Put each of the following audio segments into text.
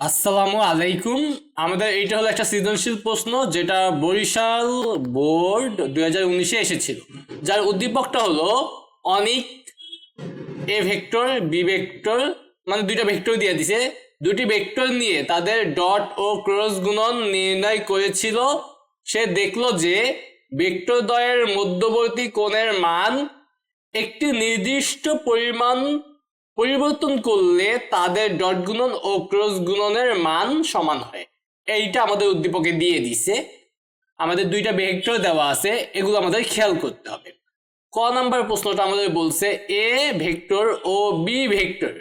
আসসালামু আলাইকুম। আমাদের এইটা হলো একটা সৃজনশীল প্রশ্ন, যেটা বরিশাল বোর্ড দুই হাজার উনিশে এসেছিল। যার উদ্দীপকটা হলো Anik A vector, B vector মানে দুইটা ভেক্টর দিয়ে দিছে। দুটি ভেক্টর নিয়ে তাদের ডট ও ক্রস গুণন নির্ণয় করেছিল। সে দেখল যে ভেক্টর দ্বয়ের মধ্যবর্তী কোণের মান একটি নির্দিষ্ট পরিমাণ পরিবর্তন করলে তাদের ডট গুণন ও ক্রস গুণনের মান সমান হয়। এইটা আমাদের উদ্দীপকে দিয়ে দিছে। আমাদের দুইটা ভেক্টর দেওয়া আছে, এগুলো আমাদের খেয়াল করতে হবে। ক নাম্বার প্রশ্নটা আমাদের বলছে, এ ভেক্টর ও বি ভেক্টর।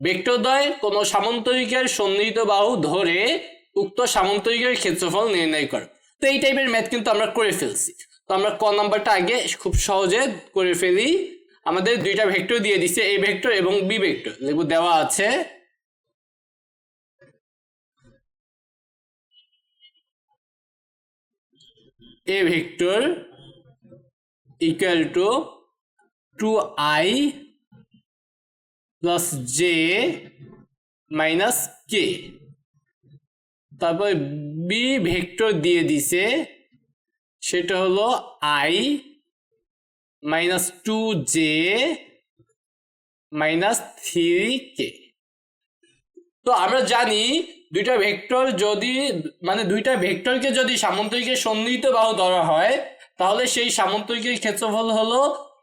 ভেক্টরদ্বয় কোনো সামন্তরিকের সন্নিহিত বাহু ধরে উক্ত সামন্তরিকের ক্ষেত্রফল নির্ণয় করো। তো এই টাইপের ম্যাথ কিন্তু আমরা করে ফেলছি। তো আমরা ক নাম্বারটা আগে খুব সহজে করে ফেলি। আমাদের দুইটা ভেক্টর দিয়ে দিছে, এ ভেক্টর এবং বি ভেক্টর। দেখব দেওয়া আছে। A vector equal to two i plus j minus k. তারপর বি ভেক্টর দিয়ে দিছে, সেটা হলো i minus two j minus three k তো আমরা জানি দুইটা ভেক্টর যদি মানে দুইটা ভেক্টরকে যদি সামন্তরিকের সন্নিহিত বাহু ধরা হয়, তাহলে সেই সামন্তরিকের ক্ষেত্রফল হলো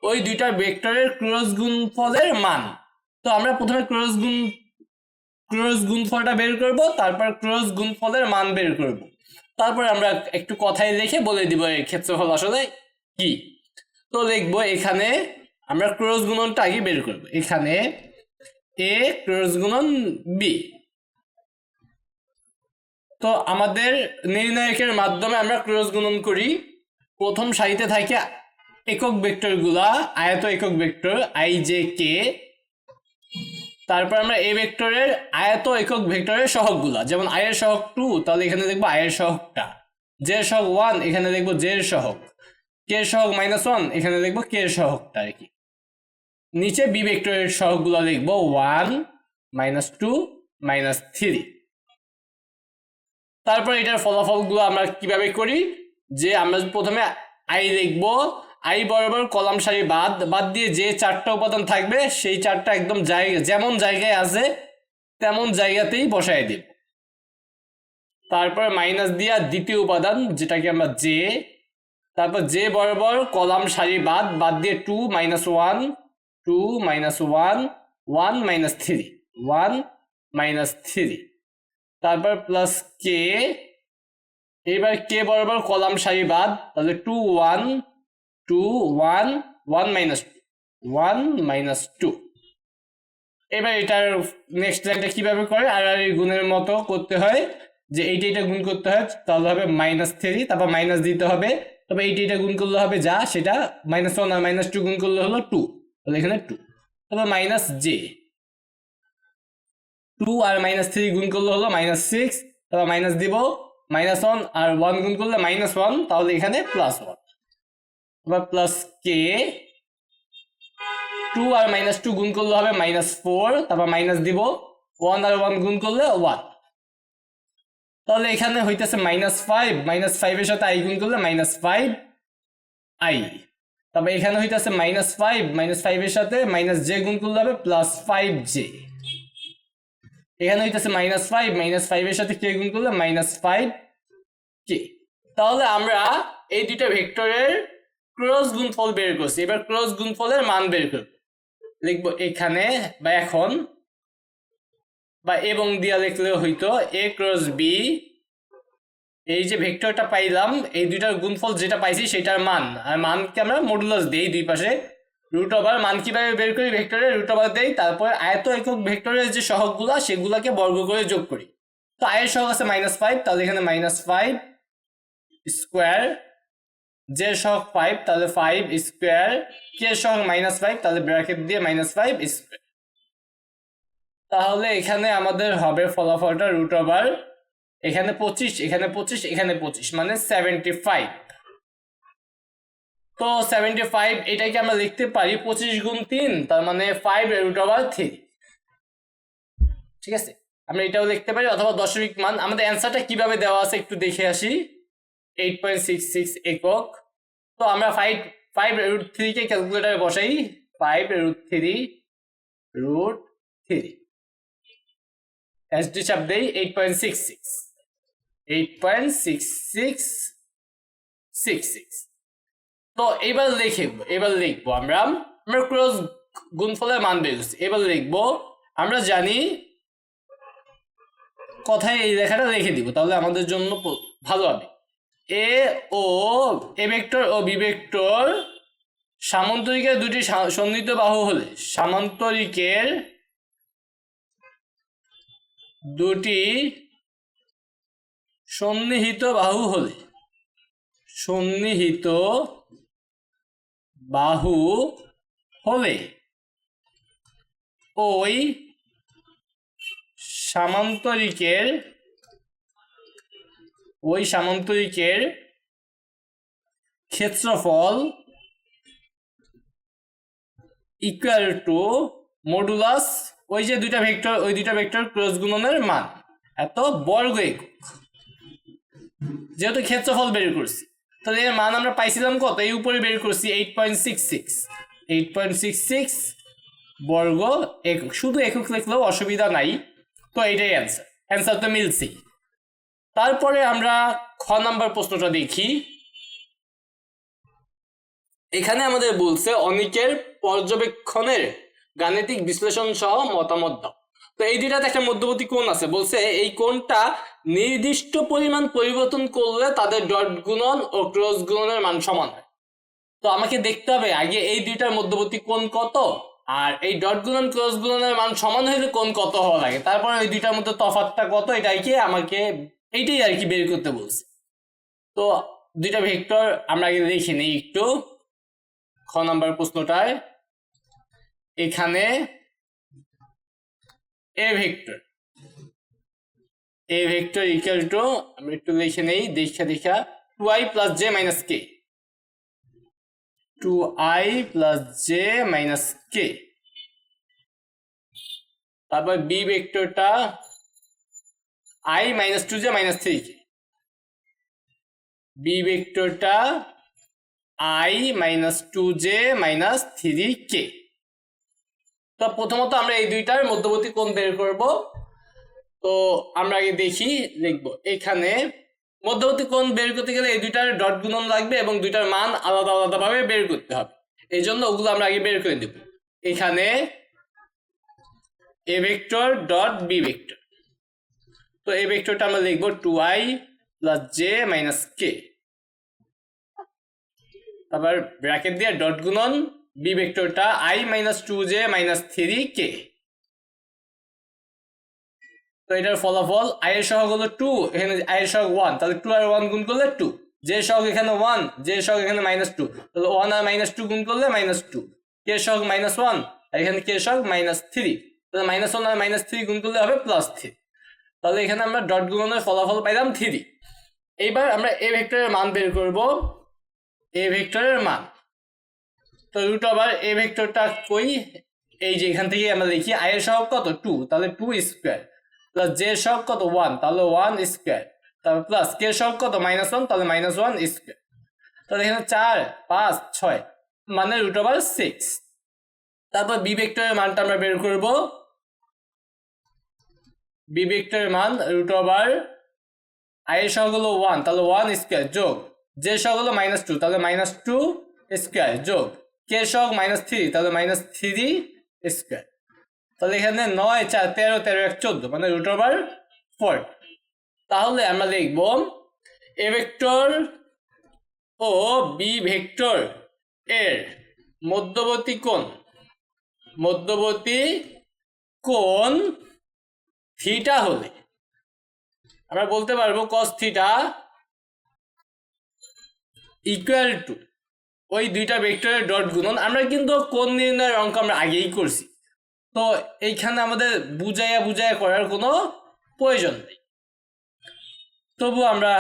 ওই দুইটা ভেক্টরের ক্রস গুণফলের মান। তো আমরা প্রথমে ক্রস গুণ, ক্রস গুণফলটা বের করব, তারপর ক্রস গুণফলের মান বের করব। তারপর আমরা একটু কথায় লিখে বলে দিব এর ক্ষেত্রফল আসলে কি। তো লিখব এখানে আমরা ক্রস গুণনটা আগে বের করব। এখানে এ ক্রস গুণন বি। তো আমাদের নির্ণায়কের মাধ্যমে আমরা ক্রস গুণন করি। প্রথম সারিতে থাকে একক ভেক্টরগুলা, আয়ত একক ভেক্টর, আই জে কে। তারপর আমরা এ ভেক্টরের আয়ত একক ভেক্টরের সহগগুলা, যেমন আই এর সহগ টু, তাহলে এখানে দেখব আয়ের সহগটা। জে এর সহগ ওয়ান, এখানে দেখব জের সহগ। কে সহগ মাইনাস ওয়ান এখানে দেখব কে এর সহগটা আর কি নিচে বি ভেক্টরের সহগগুলো লিখব one minus two minus three তারপর এটার ফলাফলগুলো আমরা কীভাবে করি? যে আমরা প্রথমে আই লিখব আই বরাবর কলাম সারি বাদ বাদ দিয়ে যে চারটা উপাদান থাকবে, সেই চারটা একদম জায়গা, যেমন জায়গায় আছে, তেমন জায়গাতেই বসায় দেব। তারপর মাইনাস দিয়া দ্বিতীয় উপাদান, যেটাকে আমরা জে তারপর যে বরাবর কলাম সারি বাদ বাদ দিয়ে two minus one two minus one one minus three one minus three তারপর প্লাস কে এবার কে বরাবর কলাম সারি বাদ, তাহলে two one two one one minus two one minus two এবার এটার নেক্সট লাইনটা কীভাবে করে? আর আর গুণের মতো করতে হয়। যে এইটা এটা গুণ করতে হয়, তাহলে হবে মাইনাস থ্রি তারপর মাইনাস দিতে হবে। তবে এইটা এটা গুণ করলে হবে যা, সেটা মাইনাস ওয়ান আর মাইনাস টু গুণ করলে হলো টু তাহলে এখানে টু তারপর মাইনাস জে টু আর মাইনাস থ্রি গুণ করলে হলো মাইনাস সিক্স তারপর মাইনাস দিব মাইনাস ওয়ান আর ওয়ান গুণ করলে মাইনাস ওয়ান তাহলে এখানে প্লাস ওয়ান এবার প্লাস কে টু আর মাইনাস টু গুণ করলে হবে মাইনাস ফোর তারপর মাইনাস দিব ওয়ান আর ওয়ান গুণ করলে ওয়ান তাহলে এখানে হইতেছে মাইনাস ফাইভ মাইনাস ফাইভের সাথে আই গুণ করলে মাইনাস ফাইভ আই তারপর এখানে হইতেছে মাইনাস ফাইভ মাইনাস ফাইভের সাথে মাইনাস জে গুণ করলে হবে প্লাস ফাইভ জে এখানে হইতেছে মাইনাস ফাইভ মাইনাস ফাইভের সাথে কে গুণ করলে মাইনাস ফাইভ কে তাহলে আমরা এই দুইটা ভেক্টরের ক্রস গুণফল বের করছি। এবার ক্রস গুণফলের মান বের করব। লিখব এখানে বা এখন বা এবং দিয়া লিখলেও হইতো এ ক্রস বি এই যে ভেক্টরটা পাইলাম, এই দুইটার গুণফল যেটা পাইছি সেটার মান। আর মানকে আমরা মডুলাস দেই দুই পাশে। রুট ওভার মান কীভাবে বের করি ভেক্টরের রুট ওভার দেই, তারপর আয়ত একক ভেক্টরের যে সহগগুলো, সেগুলোকে বর্গ করে যোগ করি। তো আয়ের সহগ আছে মাইনাস ফাইভ তাহলে এখানে মাইনাস ফাইভ স্কোয়ার জে সহগ ফাইভ তাহলে ফাইভ স্কোয়ার কে সহগ মাইনাস ফাইভ তাহলে ব্র্যাকেট দিয়ে মাইনাস ফাইভ স্কোয়ার তাহলে এখানে আমাদের হবে ফলাফলটা রুট ওভার এখানে পঁচিশ এখানে পঁচিশ এখানে পঁচিশ মানে সেভেন্টি ফাইভ তো সেভেন্টি ফাইভ এটাকে আমরা লিখতে পারি পঁচিশ গুণ তিন, তার মানে ফাইভ রুট ওভার থ্রি ঠিক আছে? আমরা এটাও লিখতে পারি, অথবা দশমিক মান। আমাদের অ্যান্সারটা কীভাবে দেওয়া আছে একটু দেখে আসি। এইট পয়েন্ট সিক্স সিক্স একক। তো আমরা ফাইভ ফাইভ রুট থ্রিকে ক্যালকুলেটারে বসাই। Five root three root three SD চাপ দেই eight point six six eight point six six six six তো এবার লিখে, এবার লিখব আমরা। আমরা ক্রস গুণফলের মান বেরোচ্ছি এবার লিখব, আমরা জানি কথায় এই লেখাটা লিখে দিব, তাহলে আমাদের জন্য ভালো হবে। এ, ও, এ ভেক্টর ও বি ভেক্টর সামান্তরিকের দুটি সন্নিহিত বাহু হলে সামান্তরিকের দুটি সন্নিহিত বাহু হলে সন্নিহিত বাহু হলে ওই সামান্তরিকের ওই সামান্তরিকের ক্ষেত্রফল ইকুয়াল টু মডুলাস ওই যে দুইটা ভেক্টর ওই দুইটা ভেক্টর ক্রস গুণনের মান। এত বর্গ একক যেহেতু ক্ষেত্রফল বের করছি, তাহলে এর মান আমরা পাইছিলাম কত? এই উপরে বের করছি eight point six six eight point six six বর্গ একক। শুধু একক লিখলেও অসুবিধা নাই। তো এইটাই অ্যান্সার অ্যান্সার তো মিলছেই তারপরে আমরা খ নাম্বার প্রশ্নটা দেখি। এখানে আমাদের বলছে অনিকের পর্যবেক্ষণের গাণিতিক বিশ্লেষণ সহ মতামত দাও। তো এই দুইটাতে একটা মধ্যবর্তী কোণ আছে। বলছে, এই কোণটা নির্দিষ্ট পরিমাণ পরিবর্তন করলে তাদের ডট গুণন ও ক্রস গুণনের মান সমান হয়। তো আমাকে দেখতে হবে, আগে এই দুইটার মধ্যবর্তী কোণ কত? আর এই ডট গুণন, ক্রস গুণনের মান সমান হলে কোণ কত হওয়া লাগে? তারপরে ওই দুইটার মধ্যে তফাৎটা কত? এটাই কি আমাকে, এইটাই আর কি বের করতে বলছে। তো দুইটা ভেক্টর আমরা আগে দেখে নিই একটু। খ নাম্বার প্রশ্নটায় এখানে A vector A vector equal to আমরা একটু লিখে নেই, দেখা দেখা two i plus j minus k two i plus j minus k তারপর B ভেক্টরটা i minus two j minus three k B ভেক্টরটা i minus two j minus three k তো প্রথমত আমরা এই দুইটার মধ্যবর্তী কোণ বের করব। তো আমরা আগে দেখি, লিখব। এখানে মধ্যবর্তী কোণ বের করতে গেলে এই দুইটার ডট গুণন লাগবে এবং দুইটার মান আলাদা আলাদা ভাবে বের করতে হবে। এই জন্য ওগুলো আমরা আগে বের করে দেব। এখানে A vector dot B vector. তো এ ভেক্টরটা আমরা লিখব two i plus j minus k. তারপর ব্র্যাকেট দিয়ে ডট গুণন B ভেক্টরটা i minus two j minus three k তো এটার ফলাফল আই এর সহগ হলো টু এখানে আই এর সহগ ওয়ান তাহলে টু আর ওয়ান গুণ করলে টু জে সহগ এখানে ওয়ান জে সহগ এখানে মাইনাস টু তাহলে ওয়ান আর মাইনাস টু গুণ করলে মাইনাস টু কে সহগ মাইনাস ওয়ান আর এখানে কে সহগ মাইনাস থ্রি তাহলে মাইনাস ওয়ান আর মাইনাস থ্রি গুণ করলে হবে প্লাস থ্রি তাহলে এখানে আমরা ডট গুণনের ফলাফল পাইলাম থ্রি এইবার আমরা এ ভেক্টরের মান বের করব এ ভেক্টরের মান তো রুট ওভার এ ভেক্টরটা কই এই যে এখান থেকে আমরা লিখি আই এর সহগ কত? টু তাহলে টু স্কোয়ার প্লাস জে এর সহগ কত? ওয়ান তাহলে ওয়ান স্কোয়ার তারপর প্লাস কে এর সহগ কত? মাইনাস ওয়ান তাহলে মাইনাস ওয়ান স্কোয়ার তাহলে এখানে চার, পাঁচ, ছয় মানে রুট ওভার সিক্স তারপর বি ভেক্টরের মানটা আমরা বের করব। বি ভেক্টরের মান রুট ওভার আই এর সহগ হলো ওয়ান তাহলে ওয়ান স্কোয়ার যোগ। জে এর সহগ হলো মাইনাস টু তাহলে মাইনাস টু স্কোয়ার যোগ। কে সহগ? মাইনাস থ্রি তাহলে মাইনাস থ্রি স্কোয়ার তাহলে এখানে নয়, চার, তেরো তেরো, এক, চোদ্দ মানে রুট ওভার ফোর তাহলে আমরা লিখব এ ভেক্টর ও বি ভেক্টর এর মধ্যবর্তী কোণ। মধ্যবর্তী কোণ থিটা হলে। আমরা বলতে পারব কস থিটা ইকুয়াল টু ওই দুইটা ভেক্টরের ডট গুণন। আমরা কিন্তু কোন নির্ণয়ের অঙ্ক আমরা আগেই করছি। তো এইখানে আমাদের বুঝাইয়া বুঝাইয়া করার কোনো প্রয়োজন নেই। তবু আমরা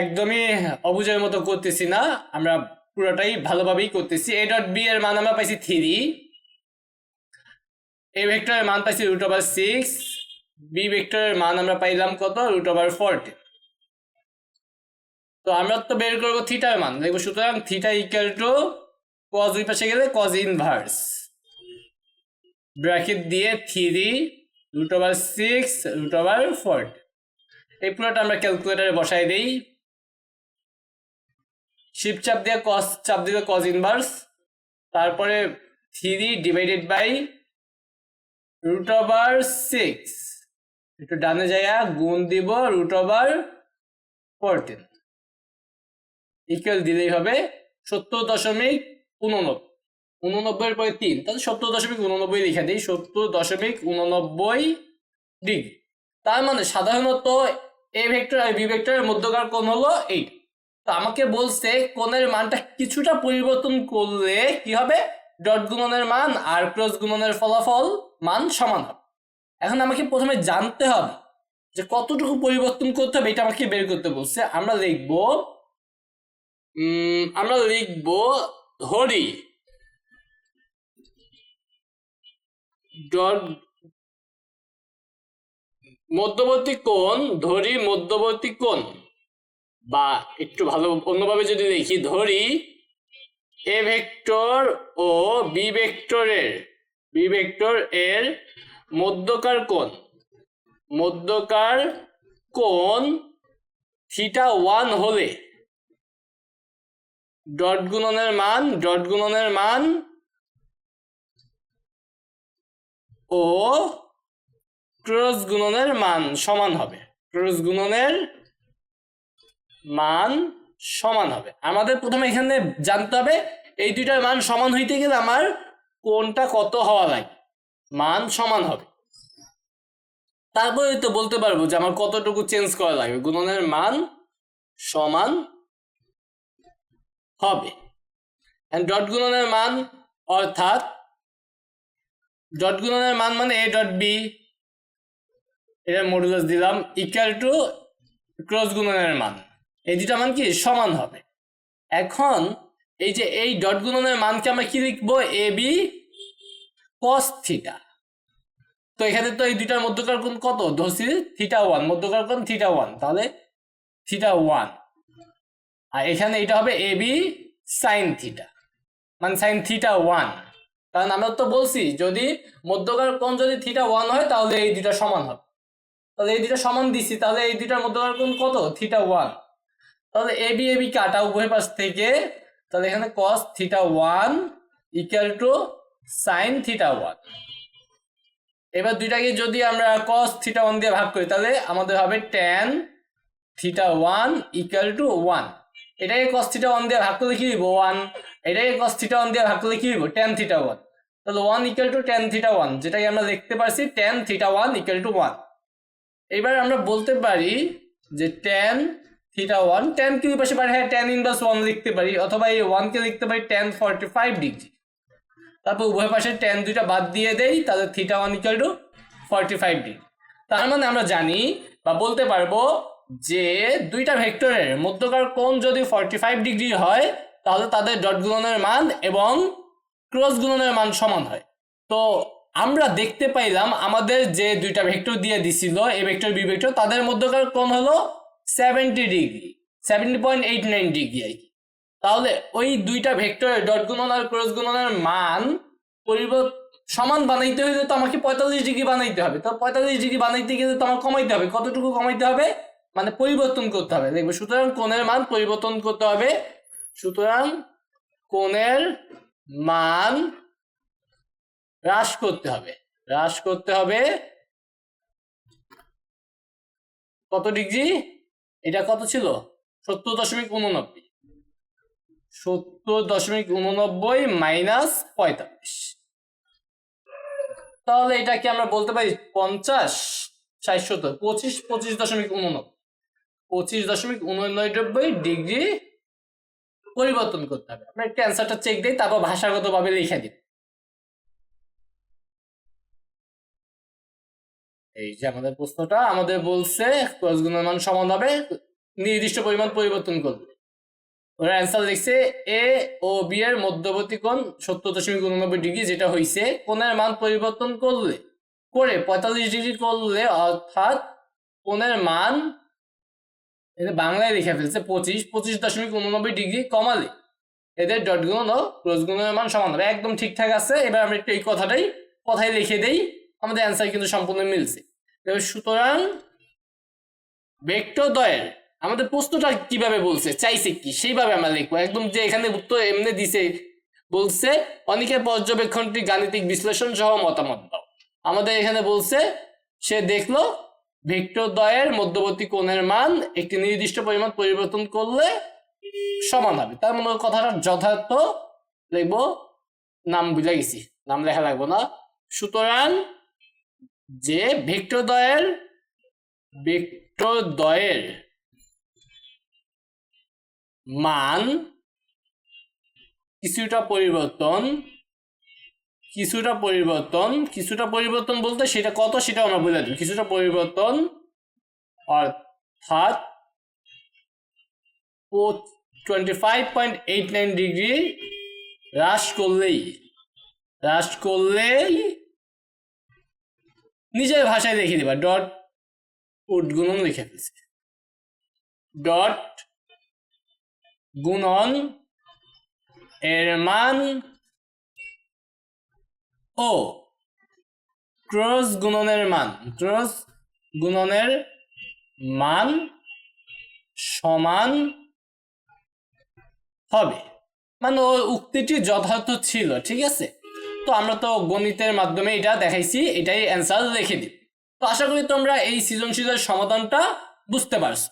একদমই অবুঝের মতো করতেছি না। আমরা পুরোটাই ভালোভাবেই করতেছি। এ ডট বি এর মান আমরা পাইছি থ্রি এ ভেক্টরের মান পাইছি রুট ওভার সিক্স বি ভেক্টরের মান আমরা পাইলাম কত? রুট ওভার ফোরটিন তো আমরা তো বের করব থিটার মান। দেখব সুতরাং থিটা ইকুয়াল টু কজ দুই পাশে গেলে কজ ইনভার্স ব্র্যাকেট দিয়ে three root over six root over four এই পুরোটা আমরা ক্যালকুলেটারে বসাই দিই। শিপ চাপ দিয়ে কস চাপ দিলে কজ ইনভার্স তারপরে three divided by root over six একটু ডানে যাইয়া গুণ দিব রুট ওভার ফোরটিন ইকুয়াল দিলেই হবে সত্তর দশমিক উননব্বই। উননব্বইয়ের পরে তিন, তাহলে সত্তর দশমিক উননব্বই লিখে দিই, সত্তর দশমিক উননব্বই ডিগ্রি। তার মানে সাধারণত এ ভেক্টর আর বি ভেক্টরের মধ্যকার কোণ হলো এইট তো আমাকে বলছে কোণের মানটা কিছুটা পরিবর্তন করলে কি হবে? ডট গুণনের মান আর ক্রস গুণনের ফলাফল মান সমান হবে। এখন আমাকে প্রথমে জানতে হবে যে কতটুকু পরিবর্তন করতে হবে, এটা আমাকে বের করতে বলছে। আমরা লিখব আমরা লিখব ধরি ডট মধ্যবর্তী কোণ, ধরি মধ্যবর্তী কোণ, বা একটু ভালো অন্যভাবে যদি দেখি ধরি এ ভেক্টর ও বি ভেক্টরের বি ভেক্টর এর মধ্যকার কোণ মধ্যকার কোণ থিটা ওয়ান হলে ডট গুণনের মান ডট গুণনের মান ও ক্রস গুণনের মান সমান হবে। ক্রস গুণনের মান সমান হবে। আমাদের প্রথমে এখানে জানতে হবে, এই দুইটার মান সমান হইতে গেলে আমার কোনটা কত হওয়া লাগে? মান সমান হবে। তারপরে তো বলতে পারব যে আমার কতটুকু চেঞ্জ করা লাগবে গুণনের মান সমান হবে। ডট গুণনের মান অর্থাৎ ডট গুণনের মান মানে এ ডট বি এটার মডুলাস দিলাম ইকুয়াল টু ক্রস গুণনের মান। এই দুটা মান কি? সমান হবে। এখন, এই যে এই ডট গুণনের মানকে আমরা কি লিখব? এ বি কস থিটা তো এখানে তো এই দুইটার মধ্যকার কোণ কত? ধরছি থিটা ওয়ান মধ্যকার কোণ থিটা ওয়ান তাহলে থিটা ওয়ান আর এখানে এটা হবে এ বি সাইন থিটা মানে সাইন থিটা ওয়ান কারণ আমরা তো বলছি, যদি মধ্যকার কোণ যদি থিটা ওয়ান হয়, তাহলে এই দুইটা সমান হবে। তাহলে এই দুটা সমান দিছি, তাহলে এই দুইটার মধ্যকার কোণ কত? থিটা ওয়ান তাহলে এ বি এ বি কাটা উভয় পাশ থেকে, তাহলে এখানে cos theta one equal to sine theta one এবার দুইটাকে যদি আমরা কস থিটা ওয়ান দিয়ে ভাগ করি, তাহলে আমাদের হবে tan theta one equal to one এটাকে কস থিটা ওয়ান দিয়ে ভাগ করলে কি হইব? ওয়ান এটাকে কস থিটা ওয়ান দিয়ে ভাগ করলে কি হইব? টেন থিটা ওয়ান তাহলে one equal to tan theta one যেটাকে আমরা লিখতে পারছি tan theta one equal to one এবার আমরা বলতে পারি যে টেন থিটা ওয়ান টেন কি পাশে পারি হ্যাঁ টেন ইনভার্স ওয়ান লিখতে পারি, অথবা এই ওয়ানকে লিখতে পারি টেন ফর্টি ফাইভ ডিগ্রি তারপর উভয় পাশে টেন দুইটা বাদ দিয়ে দেই, তাহলে theta one equal to forty five degree তার মানে আমরা জানি বা বলতে পারব যে দুইটা ভেক্টরের মধ্যকার কোণ যদি ফর্টি ফাইভ ডিগ্রি হয়, তাহলে তাদের ডট গুণনের মান এবং ক্রস গুণনের মান সমান হয়। তো আমরা দেখতে পাইলাম আমাদের যে দুইটা ভেক্টর দিয়ে দিছিল এ ভেক্টর বি ভেক্টর তাদের মধ্যকার কোণ হলো seventy degree seventy point eight nine degree আর কি। তাহলে ওই দুইটা ভেক্টরের ডট গুণন আর ক্রস গুণনের মান পরিবর্তন সমান বানাইতে হলে তো আমাকে পঁয়তাল্লিশ ডিগ্রি বানাইতে হবে। তো পঁয়তাল্লিশ ডিগ্রি বানাইতে গেলে তো আমার কমাইতে হবে। কতটুকু কমাইতে হবে? মানে পরিবর্তন করতে হবে। দেখবে সুতরাং কোণের মান পরিবর্তন করতে হবে। সুতরাং কোণের মান হ্রাস করতে হবে। হ্রাস করতে হবে কত ডিগ্রি? এটা কত ছিল? সত্তর দশমিক উননব্বই। সত্তর দশমিক উননব্বই মাইনাস পঁয়তাল্লিশ। তাহলে এটাকে আমরা বলতে পারি পঞ্চাশ, ষাট, সত্তর, পঁচিশ পঁচিশ দশমিক উননব্বই। পঁচিশ দশমিক উননব্বই ডিগ্রি পরিবর্তন করতে হবে। আমরা একটু অ্যান্সারটা চেক দিই, তারপর ভাষাগতভাবে লিখে দিই এই যে আমাদের প্রশ্নটা, আমাদের বলছে গুণের মান সমান হবে, নির্দিষ্ট পরিমাণ পরিবর্তন করবে। ওরা অ্যান্সার লিখছে এ ও বি এর মধ্যবর্তী কোণ সত্তর দশমিক উননব্বই ডিগ্রি, যেটা হয়েছে কোণের মান পরিবর্তন করলে, করে পঁয়তাল্লিশ ডিগ্রি করলে অর্থাৎ কোণের মান এটা বাংলায় লিখে ফেলছে, পঁচিশ পঁচিশ দশমিক উননব্বই ডিগ্রি কমালে। এদের ডট গুণ ও ক্রস গুণের মান সমান হবে। একদম ঠিকঠাক আছে, এবার আমরা একটু এই কথাটাই কথায় লিখে দেই। আমাদের অ্যান্সার কিন্তু সম্পূর্ণ মিলছে। সুতরাং ভেক্টর দয়ের আমাদের প্রশ্নটা কীভাবে বলছে, চাইছে কি? সেইভাবে আমরা লিখব। একদম যে এখানে উত্তর এমনি দিছে, বলছে, অনেকের পর্যবেক্ষণটি গাণিতিক বিশ্লেষণ সহ মতামত দাও। আমাদের এখানে বলছে, সে দেখল ভেক্টর দ্বয়ের মধ্যবর্তী কোণের মান একটি নির্দিষ্ট পরিমাণ পরিবর্তন করলে সমান হবে। তার মানে কথাটা যথার্থ লিখব, নাম বুঝে গেছি, নাম লেখা লাগবো না। সুতরাং যে ভেক্টর দ্বয়ের ভেক্টর দ্বয়ের মান কিছুটা পরিবর্তন কিছুটা পরিবর্তন কিছুটা পরিবর্তন বলতে সেটা কত সেটা আমরা বলে দিই। কিছুটা পরিবর্তন অর্থাৎ twenty five point eight nine degree হ্রাস করলেই হ্রাস করলেই নিজের ভাষায় লিখে দিবা ডট উদ্গুণন লিখে ফেলছে। ডট গুণন এর মান ও। ক্রস গুণনের মান। ক্রস গুণনের মান সমান হবে। মানে ও উক্তিটি যথার্থ ছিল, ঠিক আছে? তো আমরা তো গণিতের মাধ্যমে এটা দেখাইছি, এটাই অ্যান্সার লিখে দিই। তো আশা করি তোমরা এই সৃজনশীলের সমাধানটা বুঝতে পারছ।